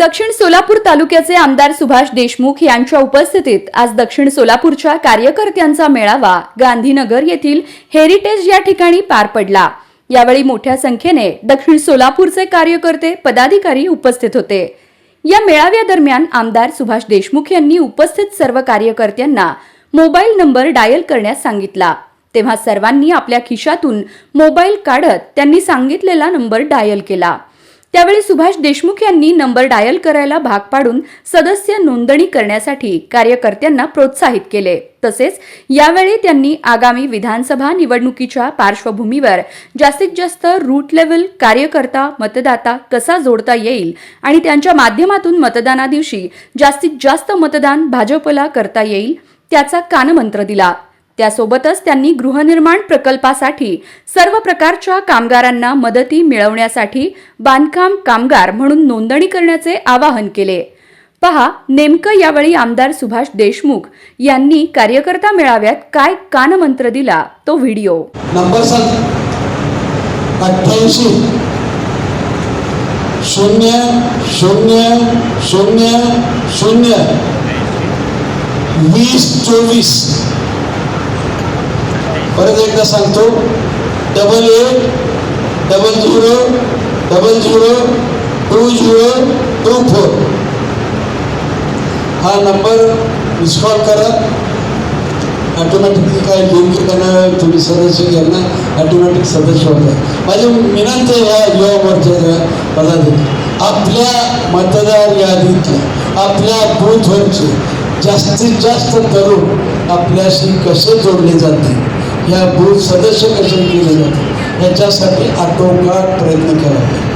दक्षिण सोलापूर तालुक्याचे आमदार सुभाष देशमुख यांच्या उपस्थितीत आज दक्षिण सोलापूरच्या कार्यकर्त्यांचा मेळावा गांधीनगर येथील हेरिटेज या ठिकाणी पार पडला. यावेळी मोठ्या संख्येने दक्षिण सोलापूरचे कार्यकर्ते पदाधिकारी उपस्थित होते. या मेळाव्यादरम्यान आमदार सुभाष देशमुख यांनी उपस्थित सर्व कार्यकर्त्यांना मोबाईल नंबर डायल करण्यास सांगितला. तेव्हा सर्वांनी आपल्या खिशातून मोबाईल काढत त्यांनी सांगितलेला नंबर डायल केला. त्यावेळी सुभाष देशमुख यांनी नंबर डायल करायला भाग पाडून सदस्य नोंदणी करण्यासाठी कार्यकर्त्यांना प्रोत्साहित केले. तसेच यावेळी त्यांनी आगामी विधानसभा निवडणुकीच्या पार्श्वभूमीवर जास्तीत जास्त रूट लेवल कार्यकर्ता मतदाता कसा जोडता येईल आणि त्यांच्या माध्यमातून मतदानादिवशी जास्तीत जास्त मतदान भाजपला करता येईल त्याचा कानमंत्र दिला. त्यासोबतच त्यांनी गृहनिर्माण प्रकल्पासाठी सर्व प्रकारच्या कामगारांना मदती मिळवण्यासाठी बांधकाम कामगार म्हणून नोंदणी करण्याचे आवाहन केले. पहा नेमकं यावेळी आमदार सुभाष देशमुख यांनी कार्यकर्ता मेळाव्यात काय कानमंत्र दिला तो व्हिडिओ. नंबर अठ्ठ्याऐंशी. शून्य शून्य शून्य शून्य. वीस चोवीस. परत एकदा सांगतो. Double eight double zero double zero two zero two four हा नंबर मिस कॉल करा. ऑटोमॅटिकली काय लिंक करणं तुम्ही सदस्य घ्यांना ऑटोमॅटिक सदस्य होतात माझी विनंती ह्या युवा मोर्चाच्या पदाधिकारी आपल्या मतदार यादीतल्या आपल्या बूथवरचे जास्तीत जास्त तरुण आपल्याशी कसे जोडले जातील? या बूथ सदस्य कसे केले जातील याच्यासाठी आटोकाट प्रयत्न करावे